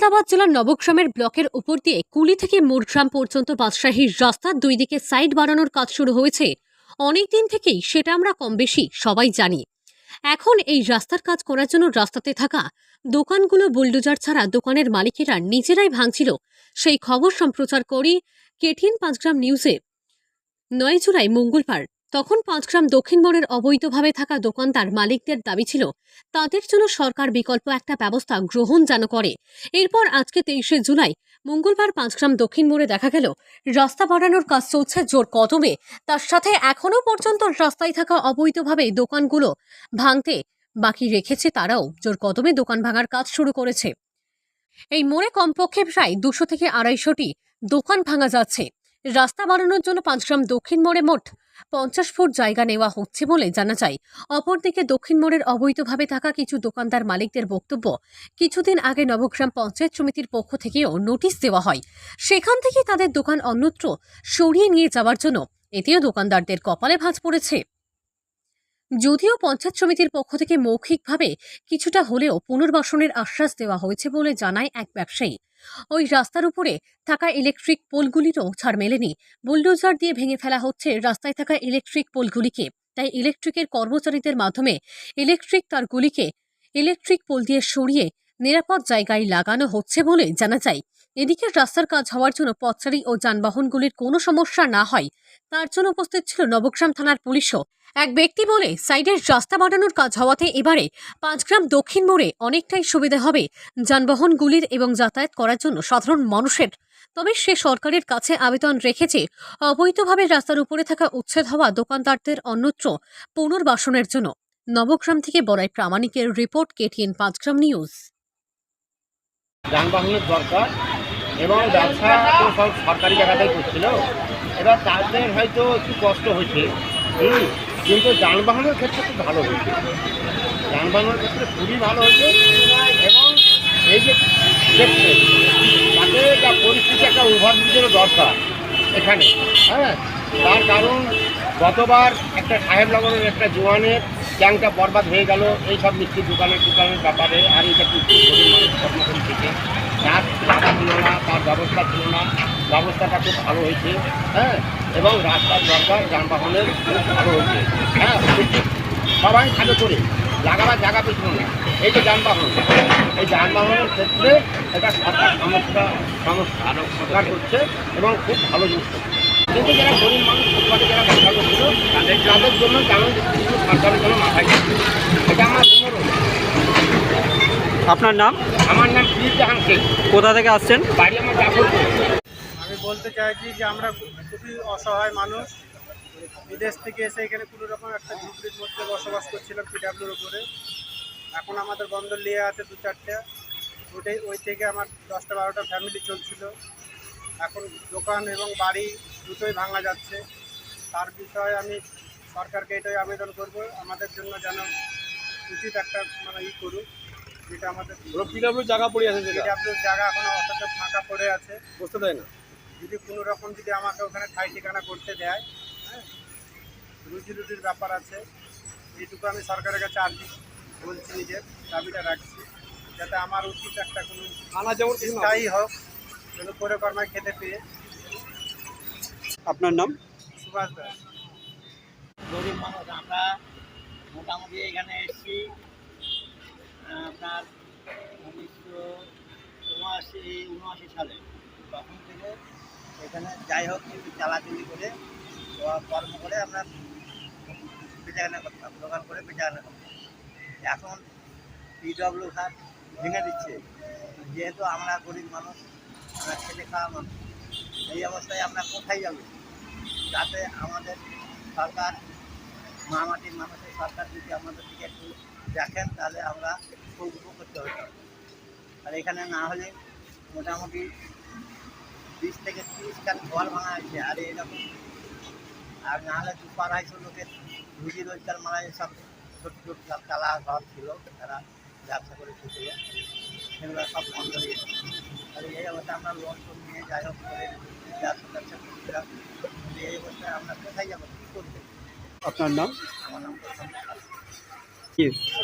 মুর্শিদাবাদ জেলার নবগ্রামের ব্লকের উপর দিয়ে কুলি থেকে মোরগ্রাম পর্যন্ত বাদশাহীর রাস্তার দুই দিকে সাইড বাড়ানোর কাজ শুরু হয়েছে। অনেক দিন থেকেই সেটা আমরা কম বেশি সবাই জানি। এখন এই রাস্তার কাজ করার জন্য রাস্তাতে থাকা দোকানগুলো বুলডোজার ছাড়া দোকানের মালিকেরা নিজেরাই ভাঙছিল। সেই খবর সম্প্রচার করি কেটিএন পাঁচগ্রাম নিউজে। নয় জুলাই মঙ্গলবার। তখন পাঁচগ্রাম দক্ষিণ মোড়ের অবৈধভাবে থাকা দোকানদার মালিকদের দাবি ছিল, তাদের জন্য সরকার বিকল্প একটা ব্যবস্থা গ্রহণ যেন করে। এরপর আজকে তেইশে জুলাই, মঙ্গলবার পাঁচগ্রাম দক্ষিণ মোড়ে দেখা গেল, রাস্তা বাড়ানোর কাজ চলছে জোর কদমে। তার সাথে এখনও পর্যন্ত রাস্তায় থাকা অবৈধভাবে দোকানগুলো ভাঙতে বাকি রেখেছে তারাও। জোর কদমে দোকান ভাঙার কাজ শুরু করেছে। এই মোড়ে কমপক্ষে প্রায় দুশো থেকে আড়াইশোটি দোকান ভাঙা যাচ্ছে। রাস্তা বাড়ানোর জন্য পাঁচগ্রাম দক্ষিণ মোড়ে মোট পঞ্চাশ ফুট জায়গা নেওয়া হচ্ছে বলে জানা যায়। অপরদিকে দক্ষিণ মোড়ের অবৈধভাবে থাকা কিছু দোকানদার মালিকদের বক্তব্য, কিছুদিন আগে নবগ্রাম পঞ্চায়েত সমিতির পক্ষ থেকেও নোটিশ দেওয়া হয়। সেখান থেকে তাদের দোকান অন্যত্র সরিয়ে নিয়ে যাওয়ার জন্য এতেও দোকানদারদের কপালে ভাঁজ পড়েছে। যদিও পঞ্চায়েত সমিতির পক্ষ থেকে মৌখিকভাবে কিছুটা হলেও পুনর্বাসনের আশ্বাস দেওয়া হয়েছে বলে জানায় এক ব্যবসায়ী। ওই রাস্তার উপরে থাকা ইলেকট্রিক পোলগুলিরও ছাড় মেলেনি। বুলডোজার দিয়ে ভেঙে ফেলা হচ্ছে রাস্তায় থাকা ইলেকট্রিক পোলগুলিকে। তাই ইলেকট্রিকের কর্মচারীদের মাধ্যমে ইলেকট্রিক তারগুলিকে ইলেকট্রিক পোল দিয়ে সরিয়ে নিরাপদ জায়গায় লাগানো হচ্ছে বলে জানা যায়। এদিকে রাস্তার কাজ হওয়ার জন্য পথচারী ও যানবাহনগুলির কোনো সমস্যা না হয়। তার জন্য উপস্থিত ছিল নবগ্রাম থানার পুলিশও। এক ব্যক্তি বলে, সাইডের রাস্তা বাড়ানোর কাজ হওয়াতে এবারে পাঁচগ্রাম দক্ষিণ মোড়ে অনেকটাই সুবিধা হবে যানবাহনগুলির এবং যাতায়াত করার জন্য সাধারণ মানুষের। তবে সে সরকারের কাছে আবেদন রেখেছে, অবৈধভাবে রাস্তার উপরে থাকা উচ্ছেদ হওয়া দোকানদারদের অন্যত্র পুনর্বাসনের জন্য। নবগ্রাম থেকে বড়াই প্রামাণিকের রিপোর্ট কেটিএন পাঁচগ্রাম নিউজ। যানবাহনের দরকার এবং ব্যবসা তো সব সরকারি জায়গাতেই করছিল। এবার তাদের হয়তো একটু কষ্ট হয়েছে। হুম, কিন্তু যানবাহনের ক্ষেত্রে খুব ভালো হয়েছে। যানবাহনের ক্ষেত্রে খুবই ভালো হয়েছে এবং এই যে দেখছে তাকে যা পরিস্থিতি একটা ওভারব্রিজেরও দরকার এখানে। হ্যাঁ তার কারণ গতবার একটা সাহেব লগনের একটা জোয়ানের ট্যাঙ্কটা বরবাদ হয়ে গেল। এই সব মিষ্টির দোকানের দোকানের ব্যাপারে আর এটা কর্মচারী থেকে তার টাকা ছিল না তার ব্যবস্থা ছিল না ব্যবস্থাটা খুব ভালো হয়েছে হ্যাঁ? এবং রাস্তার দরকার যানবাহনের খুব ভালো হয়েছে হ্যাঁ? সবাই ভালো করে লাগাবার জায়গা পেছিল না। এই যে যানবাহন এই যানবাহনের ক্ষেত্রে এটা সরকার সমস্যা সমস্যা সরকার করছে এবং খুব ভালো জিনিস করছে। কিন্তু যারা গরিব মানুষ ফুটপাতে যারা ব্যবসা করছিল তাদের তাদের জন্য যেমন কিছু সরকারের জন্য মাথায় এটা আমার আপনার নাম? আমার নাম ফিরিজ জাহান কোথা থেকে আসছেন? আমি বলতে চাইছি যে আমরা খুবই অসহায় মানুষ। বিদেশ থেকে এসে এখানে কোনো রকম একটা ঝুঁকির মধ্যে বসবাস করছিলাম পিডাব্লিউর উপরে। এখন আমাদের বন্দর নিয়ে আছে দু চারটে। ওটাই, ওই থেকে আমার দশটা বারোটা ফ্যামিলি চলছিল। এখন দোকান এবং বাড়ি দুটোই ভাঙা যাচ্ছে। তার বিষয়ে আমি সরকারকে এটাই আবেদন করব। আমাদের জন্য যেন উচিত একটা মানে ই করুক। যেটা আমাদের পিডাব্লিউ জায়গা পড়ে আছে যেটা পিডাব্লিউর জায়গা এখনও অতটা ফাঁকা পড়ে আছে। বুঝতে দেয় না? যদি কোনো রকম যদি আমাকে ওখানে ঠাই ঠিকানা করতে দেয় হ্যাঁ রুজি রুটির ব্যাপার আছে। এইটুকু আমি সরকারের কাছে আর্জি বলছি নিজের দাবিটা রাখছি যাতে আমার উচিত একটা কোনো থানা যেমন স্থায়ী হোক যেন করে কর্মায় খেতে পেয়ে। আপনার নাম? সুভাষ দাস। গরিব মানুষ আমরা মোটামুটি এখানে এসেছি। উনআশি উনআশি সালে। তখন থেকে এখানে যাই হোক কিছু চালাচুলি করে কর্ম করে আমরা বেচাকেনা করতাম, দোকান করে বেচাকেনা করতাম। এখন পিডব্লিউ ঘাট ভেঙে দিচ্ছে। যেহেতু আমরা গরিব মানুষ, আমরা খেটে খাওয়া মানুষ, এই অবস্থায় আমরা কোথায় যাব? যাতে আমাদের সরকার মামাটির মানুষের সরকার যদি আমাদের দিকে একটু দেখেন, তাহলে আমরা খুব উপকৃত হতাম আর এখানে না হলে মোটামুটি বিশ থেকে তিরিশ খান ঘর ভাঙা হয়েছে আর এরকম। আর না হলে দু আড়াইশো লোকের রুজি রোজগার মারা সব ছোট ছোট চালা ঘর ছিল তারা ব্যবসা করে ছিল সেগুলো সব বন্ধ হয়ে গেছে। আর এই অবস্থায় আমরা লোন টোন নিয়ে যাই হোক করে ব্যবসা ব্যবসা করছিলাম এই অবস্থায় আমরা কোথায় যাব কী করতে আপনার নাম? আমার নাম।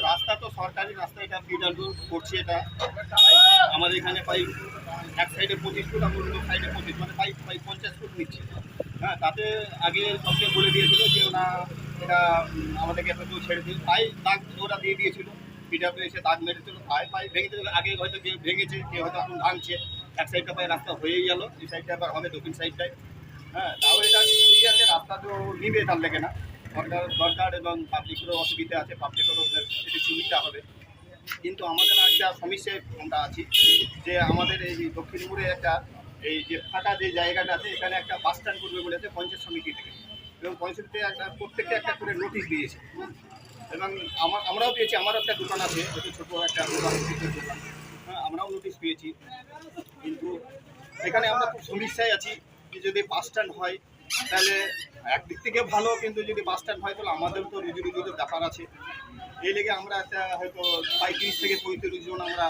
রাস্তা তো সরকারি রাস্তা, এটা বিডাব্লিউ করছে এটা। আমাদের এখানে প্রায় এক সাইডে পঁচিশ ফুট সাইডে পঁচিশ মানে প্রায় পঞ্চাশ ফুট নিচ্ছে হ্যাঁ তাতে আগে সবকে বলে দিয়েছিল যে ওরা এটা আমাদেরকে একটু ছেড়ে দিন তাই দাগ ওরা দিয়ে দিয়েছিল। বিডাব্লিউ এসে দাগ মেরেছিল। তাই পাই ভেঙে দিল। আগে হয়তো কেউ ভেঙেছে কেউ হয়তো এখন ভাঙছে। এক সাইডটা প্রায় রাস্তা হয়েই গেল, এই সাইডটা আবার হবে দক্ষিণ সাইডটায় হ্যাঁ তাও এটা ঠিক আছে, রাস্তা তো নিবে তার লেগে না। সরকার দরকার এবং পাবলিকেরও অসুবিধা আছে পাবলিকেরও সেটি সুবিধা হবে। কিন্তু আমাদের একটা সমস্যায় আমরা আছি যে আমাদের এই দক্ষিণপুরে একটা এই যে ফাঁকা যে জায়গাটা আছে, এখানে একটা বাস স্ট্যান্ড করবে বলেছে পঞ্চায়েত সমিতি থেকে। এবং পঞ্চায়েতে একটা প্রত্যেকটা একটা করে নোটিশ দিয়েছে। এবং আমার আমরাও পেয়েছি, আমারও একটা দোকান আছে, একটু ছোটো একটা দোকান হ্যাঁ আমরাও নোটিশ পেয়েছি। কিন্তু এখানে আমরা খুব সমস্যায় আছি যদি বাস স্ট্যান্ড হয় তাহলে একদিক থেকে ভালো, কিন্তু যদি বাস স্ট্যান্ড হয়, তাহলে আমাদের তো রুজি রুজির ব্যাপার আছে। এই লেগে আমরা একটা হয়তো পঁয়ত্রিশ থেকে পঁয়ত্রিশ জন আমরা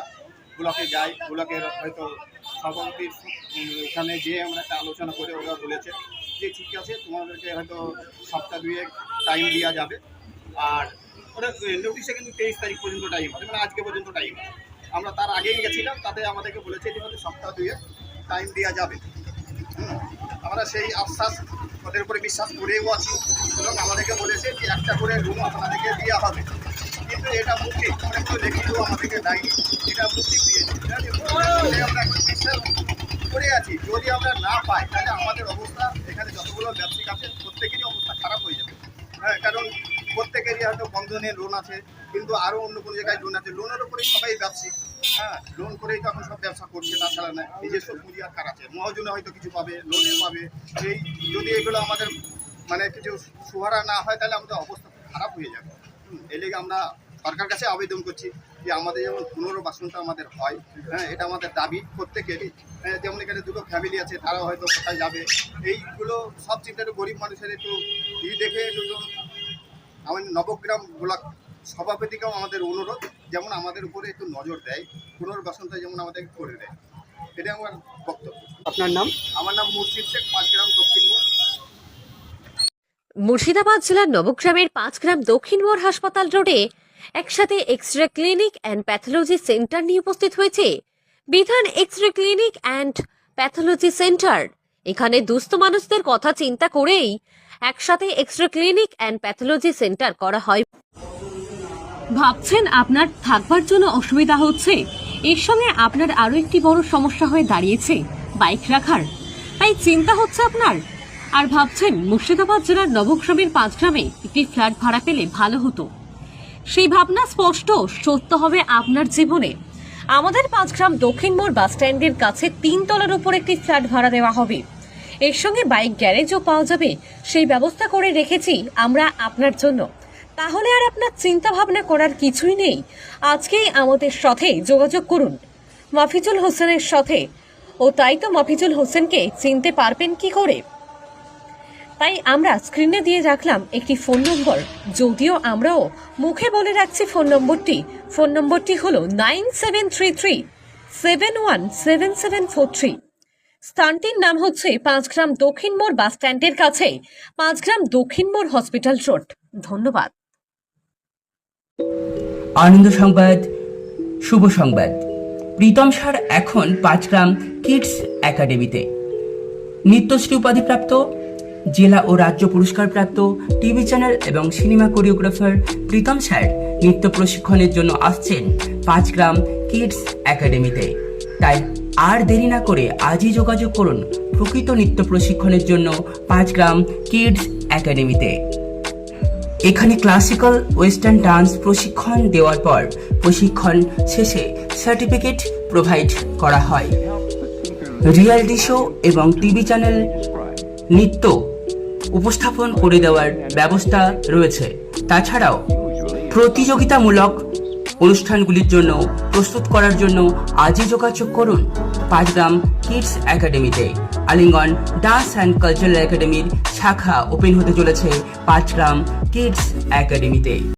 ব্লকে যাই। ব্লকের হয়তো সভাপতির এখানে যেয়ে আমরা একটা আলোচনা করে ওরা বলেছে যে, ঠিক আছে, তোমাদেরকে হয়তো সপ্তাহ দুয়েক টাইম দেওয়া যাবে। আর ওটা নোটিশে কিন্তু তেইশ তারিখ পর্যন্ত টাইম আছে মানে আজকে পর্যন্ত টাইম আমরা তার আগেই গেছিলাম, তাতে আমাদেরকে বলেছে যে হয়তো সপ্তাহ দুয়েক টাইম দেওয়া যাবে। আমরা সেই আশ্বাস ওদের উপরে বিশ্বাস করেও আছি এবং আমাদেরকে বলেছে যে একটা করে রুম আপনাদেরকে দেওয়া হবে। কিন্তু এটা মুক্তি একটু লিখিত আমাদেরকে দেয়নি। এটা মুক্তি দিয়েছে। আমরা এখন বিশ্বাস করে আছি। যদি আমরা না পাই, তাহলে আমাদের অবস্থা এখানে যতগুলো ব্যবসায়িক আছে, প্রত্যেকেরই অবস্থা খারাপ হয়ে যাবে। হ্যাঁ কারণ প্রত্যেকেরই হয়তো বন্ধনে লোন আছে, কিন্তু আরও অন্য কোনো জায়গায় লোন আছে। লোনের উপরেই সবাই ব্যবসায়িক। হ্যাঁ লোন করেই তো এখন সব ব্যবসা করছে তাছাড়া না নিজস্ব পুঁজি আর কার আছে। মহাজনে হয়তো কিছু পাবে লোনে পাবে। এই যদি এগুলো আমাদের মানে কিছু সুহারা না হয় তাহলে আমাদের অবস্থা খারাপ হয়ে যাবে। এই লেগে আমরা সরকার কাছে আবেদন করছি যে আমাদের যেমন পুনর্বাসনটা আমাদের হয় হ্যাঁ এটা আমাদের দাবি প্রত্যেকেরই। হ্যাঁ, যেমন এখানে দুটো ফ্যামিলি আছে তারাও হয়তো কোথায় যাবে। এইগুলো সব চিন্তা গরিব মানুষের একটু দেখে একটু আমাদের নবগ্রাম ব্লক সভাপতিকেও আমাদের অনুরোধ যেমন আমাদের উপরে একটু নজর দেয় পুনর্বাসনটা যেমন আমাদের করে দেয়। এটা আমার বক্তব্য। আপনার নাম? আমার নাম মুর্শিদ শেখ পাঁচগ্রাম দক্ষিণ মুর্শিদাবাদ জেলার নবগ্রামের পাঁচগ্রাম দক্ষিণ মোড় হাসপাতাল রোডে একসাথে X ray clinic and pathology centre নিয়ে উপস্থিত হয়েছে বিধান X ray clinic and pathology centre. এখানে দুস্থ মানুষদের কথা চিন্তা করেই একসাথে X ray clinic and pathology centre করা হয়। ভাবছেন আপনার থাকবার জন্য অসুবিধা হচ্ছে? এর সঙ্গে আপনার আরও একটি বড় সমস্যা হয়ে দাঁড়িয়েছে, বাইক রাখার। তাই চিন্তা হচ্ছে আপনার? আর ভাবছেন মুর্শিদাবাদ জেলার নবগ্রামের পাঁচগ্রামে একটি ফ্ল্যাট ভাড়া পেলে ভালো হতো। সেই ভাবনা স্পষ্ট, সত্য হবে আপনার জীবনে। আমাদের পাঁচগ্রাম দক্ষিণ মোড় বাস স্ট্যান্ডের কাছে তিন তলার উপর একটি ফ্ল্যাট ভাড়া দেওয়া হবে। এর সঙ্গে বাইক গ্যারেজও পাওয়া যাবে। সেই ব্যবস্থা করে রেখেছি আমরা আপনার জন্য। তাহলে আর আপনার চিন্তা ভাবনা করার কিছুই নেই। আজকেই আমাদের সাথে যোগাযোগ করুন। মাফিজুল হোসেনের সাথে। ও তাই তো মাফিজুল হোসেনকে চিনতে পারবেন কি করে? তাই আমরা স্ক্রিনে দিয়ে রাখলাম একটি ফোন নম্বর। যদিও আমরাও মুখে বলে রাখছি ফোন নম্বরটি। ফোন নম্বরটি হলো nine seven three three seven one seven seven four three. স্থানটির নাম হচ্ছে পাঁচগ্রাম দক্ষিণ মোড় বাস স্ট্যান্ডের কাছে, পাঁচগ্রাম দক্ষিণ মোড় হসপিটাল রোড। ধন্যবাদ। আনন্দ সংবাদ, শুভ সংবাদ। প্রীতম সার এখন পাঁচগ্রাম কিডস একাডেমিতে। নিত্যশ্রী উপাধিপ্রাপ্ত জেলা ও রাজ্য পুরস্কারপ্রাপ্ত টিভি চ্যানেল এবং সিনেমা কোরিওগ্রাফার প্রীতম স্যার নৃত্য প্রশিক্ষণের জন্য আসছেন পাঁচগ্রাম কিডস একাডেমিতে। তাই আর দেরি না করে আজই যোগাযোগ করুন প্রকৃত নৃত্য প্রশিক্ষণের জন্য পাঁচগ্রাম কিডস একাডেমিতে। এখানে ক্লাসিক্যাল ওয়েস্টার্ন ডান্স প্রশিক্ষণ দেওয়ার পর প্রশিক্ষণ শেষে সার্টিফিকেট প্রোভাইড করা হয়। রিয়ালিটি শো এবং টিভি চ্যানেল নৃত্য উপস্থাপন করে দেওয়ার ব্যবস্থা রয়েছে। তাছাড়াও প্রতিযোগিতামূলক অনুষ্ঠানগুলির জন্য প্রস্তুত করার জন্য আজই যোগাযোগ করুন পাঁচগ্রাম কিডস একাডেমিতে। আলিঙ্গন ডান্স অ্যান্ড কালচারাল একাডেমির শাখা ওপেন হতে চলেছে পাঁচগ্রাম কিডস একাডেমিতে